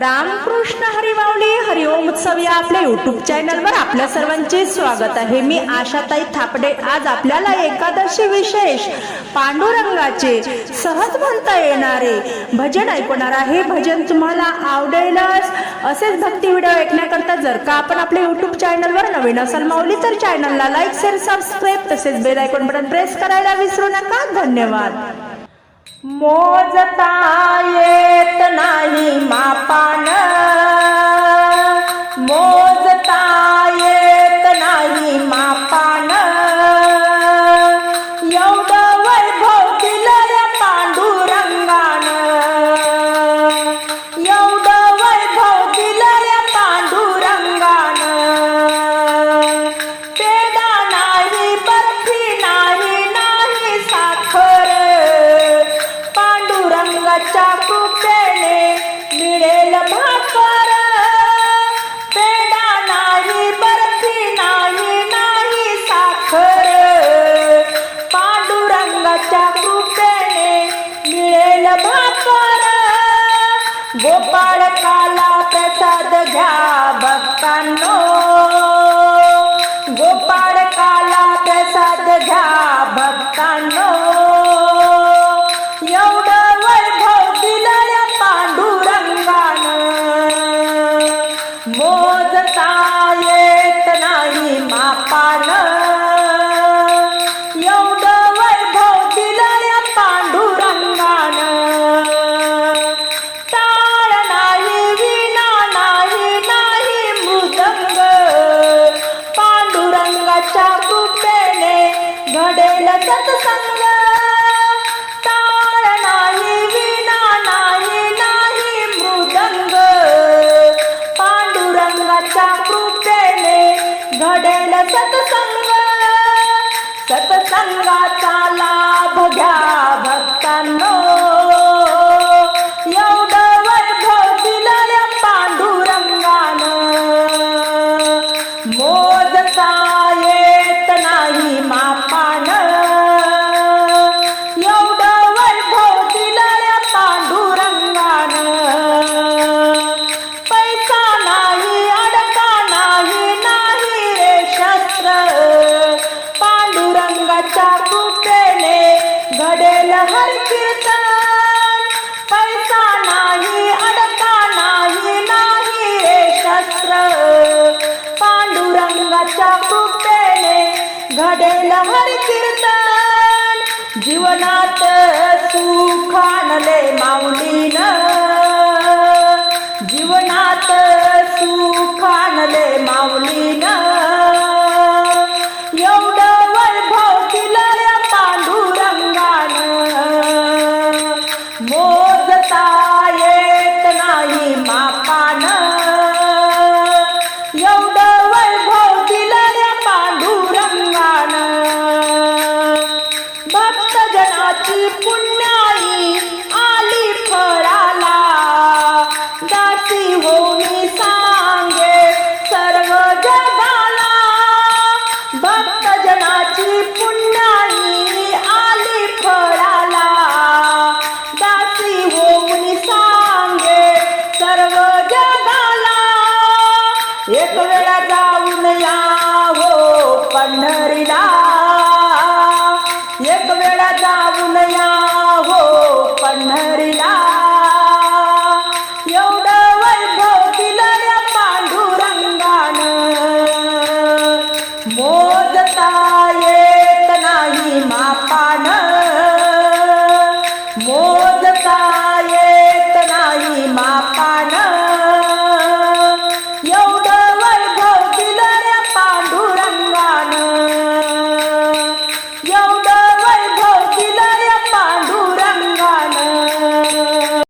रामकृष्ण हरिमाऊली हरिओम उत्सव या आपल्या युट्यूब चॅनलवर आपल्या सर्वांचे स्वागत आहे. मी आशाताई थापडे. आज आपल्याला एकादशी विशेष पांडुरंगाचे सहज म्हणता येणारे भजन ऐकणार आहे. भजन तुम्हाला आवडेलच. असेच भक्ती व्हिडिओ ऐकण्याकरता जर का आपण आपल्या युट्यूब चॅनलवर नवीन असाल माऊली तर चॅनलला लाईक शेअर सबस्क्राईब तसेच बेल आयकॉन बटन प्रेस करायला विसरू नका. धन्यवाद. मोजता येत नाही मापान. मोजता गोपाळ काला प्रसाद घ्या भक्तांनो. गोपाळ काला प्रसाद घ्या भक्तांनो. एवढं वैभव दिलं या पांडुरंगानं. मोजता येत नाही मापान. हर कीर्तन पैसा नाही अडका नाही नाही रे शस्त्र. पांडुरंगाच्या कृपेने घडेल हर कीर्तन जीवनात. मोजता 别说了。